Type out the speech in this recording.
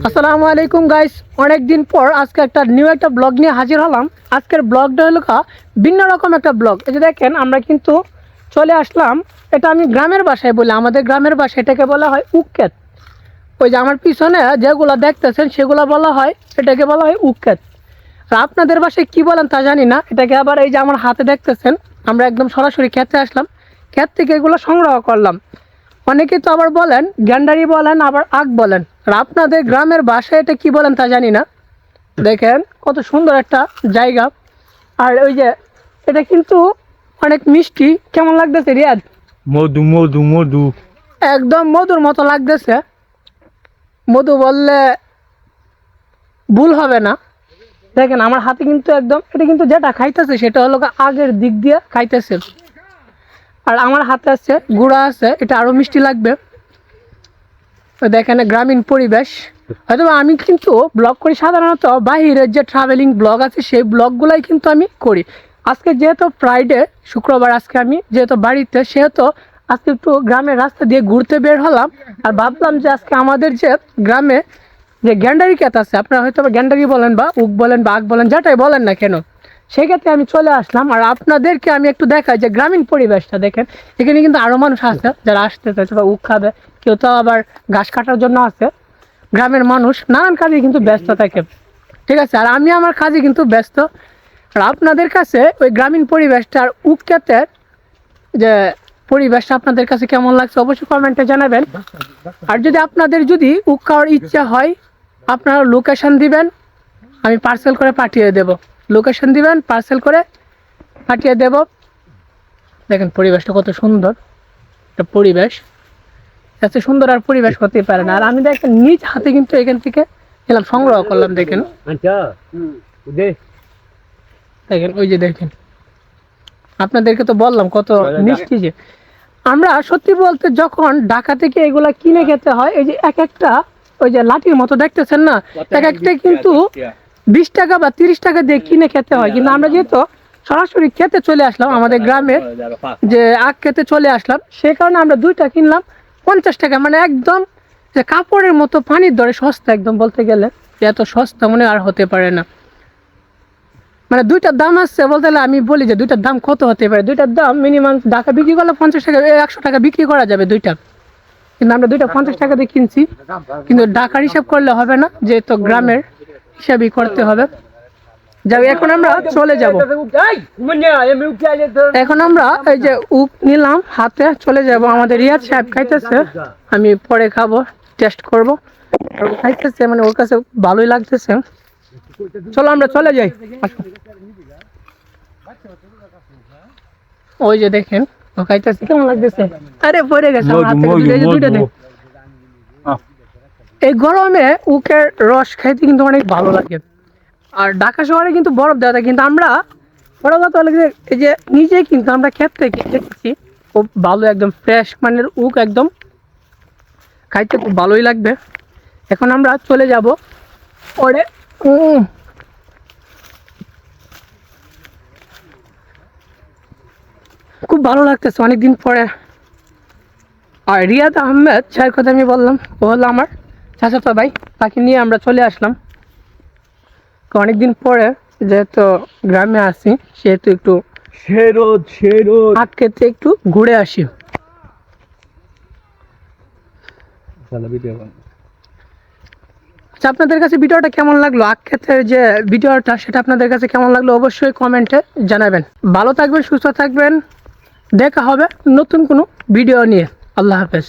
আসসালামু আলাইকুম। গাইস অনেক দিন পর আজকে একটা নিউ একটা ব্লগ নিয়ে হাজির হলাম। আজকের ব্লগটা হলো ভিন্ন রকম একটা ব্লগ এই যে দেখেন, আমরা কিন্তু চলে আসলাম। এটা আমি গ্রামের বাসায় বলি, আমাদের গ্রামের বাসায় এটাকে বলা হয় উক্কেত। ওই যে আমার পিছনে যেগুলো দেখতেছেন, সেগুলো বলা হয়, এটাকে বলা হয় উক্কেত। আর আপনাদের বাসায় কি বলেন তা জানি না। এটাকে আবার এই যে আমার হাতে দেখতেছেন, আমরা একদম সরাসরি খেতে আসলাম। ক্ষেত থেকে এগুলো সংগ্রহ করলাম। অনেকে তো আবার বলেন, গ্যান্ডারি বলেন, আবার আগ বলেন। আর আপনাদের গ্রামের বাসায় এটা কি বলেন তা জানি না। দেখেন কত সুন্দর একটা জায়গা। আর ওই যে এটা কিন্তু অনেক মিষ্টি। কেমন লাগতেছে রিয়াদ? মধু মধু মধু। একদম মধুর মতো লাগতেছে। মধু বললে ভুল হবে না। দেখেন আমার হাতে কিন্তু একদম এটা কিন্তু যেটা খাইতেছে সেটা হলো আগের দিক দিয়ে খাইতেছে। আর আমার হাতে আছে গুঁড়া আছে এটা আরও মিষ্টি লাগবে। তো দেখেন গ্রামীণ পরিবেশ। হয়তো আমি কিন্তু ব্লগ করি সাধারণত, বাহিরের যে ট্রাভেলিং ব্লগ আছে, সেই ব্লগগুলাই কিন্তু আমি করি। আজকে যেহেতু ফ্রাইডে শুক্রবার আজকে আমি যেহেতু বাড়িতে, সেহেতু আজকে একটু গ্রামের রাস্তা দিয়ে ঘুরতে বের হলাম। আর ভাবলাম যে আজকে আমাদের যে গ্রামে যে গ্যান্ডারি ক্যাত আছে, আপনারা হয়তো গ্যান্ডারি বলেন বা উক বলেন বা আগ বলেন, যেটাই বলেন না কেন সেক্ষেত্রে আমি চলে আসলাম আর আপনাদেরকে আমি একটু দেখাই যে গ্রামীণ পরিবেশটা দেখেন। এখানে কিন্তু আরও মানুষ আছে যারা আসতে চাইছে বা উক খাবে। কেউ তো আবার ঘাস কাটার জন্য আছে। গ্রামের মানুষ নানান কাজে কিন্তু ব্যস্ত থাকে। ঠিক আছে, আর আমি আমার কাজে কিন্তু ব্যস্ত। আর আপনাদের কাছে ওই গ্রামীণ পরিবেশটা আর উকটাতের যে পরিবেশটা আপনাদের কাছে কেমন লাগছে অবশ্যই কমেন্টে জানাবেন। আর যদি আপনাদের যদি উক খাওয়ার ইচ্ছা হয়, আপনারা লোকেশন দিবেন, আমি পার্সেল করে পাঠিয়ে দেব। লোকেশন দিবেন পার্সেল করে পাঠিয়ে দেব। দেখেন পরিবেশটা কত সুন্দর। একটা পরিবেশ। এত সুন্দর আর পরিবেশ হতে পারে না। আর আমি দেখেন নিজ হাতে কিন্তু এখান থেকে এলাম সংগ্রহ করলাম দেখেন। আচ্ছা। দেখেন ওই যে দেখেন। আপনাদেরকে তো বললাম কত মিষ্টি যে। আমরা সত্যি বলতে যখন ঢাকা থেকে এগুলা কিনে খেতে হয় এই যে এক একটা ওই যে লাঠির মতো দেখতেছেন না? এক একটা কিন্তু বিশ টাকা বা তিরিশ টাকা দিয়ে কিনে খেতে হয়। কিন্তু আমরা যেহেতু সরাসরি খেতে চলে আসলাম আমাদের গ্রামে, যে আখ খেতে চলে আসলাম, সে কারণে আমরা দুইটা কিনলাম, পঞ্চাশ টাকা। মানে একদম যে কাপড়ের মতো পানির দরে সস্তা একদম বলতে গেলে এত সস্তা মনে আর হতে পারে না। মানে দুইটার দাম আসছে বলতে গেলে আমি বলি যে দুইটার দাম কত হতে পারে? দুইটার দাম মিনিমাম ঢাকা বিক্রি করলে পঞ্চাশ টাকা একশো টাকা বিক্রি করা যাবে দুইটা। কিন্তু আমরা দুইটা পঞ্চাশ টাকা দিয়ে কিনছি। কিন্তু ঢাকার হিসাব করলে হবে না, যেহেতু গ্রামের। হিসাবই করতে হবে। যাই এখন আমরা চলে যাব। এখন আমরা এই যে উপ নিলাম হাতে চলে যাব। আমাদের রিয়াদ সাহেব খাইতেছে। আমি পরে খাব টেস্ট করব। আর খাইতেছে মানে ওর কাছে ভালোই লাগতেছে। চলো আমরা চলে যাই। ওই যে দেখেন ও খাইতেছে। কেমন লাগতেছে? আরে পড়ে গেছে হাত দুইটা- দেখ। এই গরমে উকের রস খাইতে কিন্তু অনেক ভালো লাগে। আর ঢাকা শহরে কিন্তু বরফ দেওয়া থাকে, কিন্তু আমরা বড় কথা হলো এই যে নিজে কিন্তু আমরা ক্ষেত থেকে দেখেছি, খুব ভালো একদম ফ্রেশ মানের উক একদম। খাইতে খুব ভালোই লাগবে। এখন আমরা চলে যাব পরে। খুব ভালো লাগতেছে অনেকদিন পরে। আর রিয়াদ আহমেদ, যার কথা আমি বললাম, ও হলো আমার চাচাতো ভাই তাকে নিয়ে আমরা চলে আসলাম। তো অনেকদিন পরে যেহেতু গ্রামে আসি সেহেতু একটু আখ খেতে একটু ঘুরে আসি। আচ্ছা আপনাদের কাছে ভিডিওটা কেমন লাগল? আখ ক্ষেতের যে ভিডিওটা সেটা আপনাদের কাছে কেমন লাগল? অবশ্যই কমেন্টে জানাবেন। ভালো থাকবেন সুস্থ থাকবেন। দেখা হবে নতুন কোনো ভিডিও নিয়ে। আল্লাহ হাফেজ।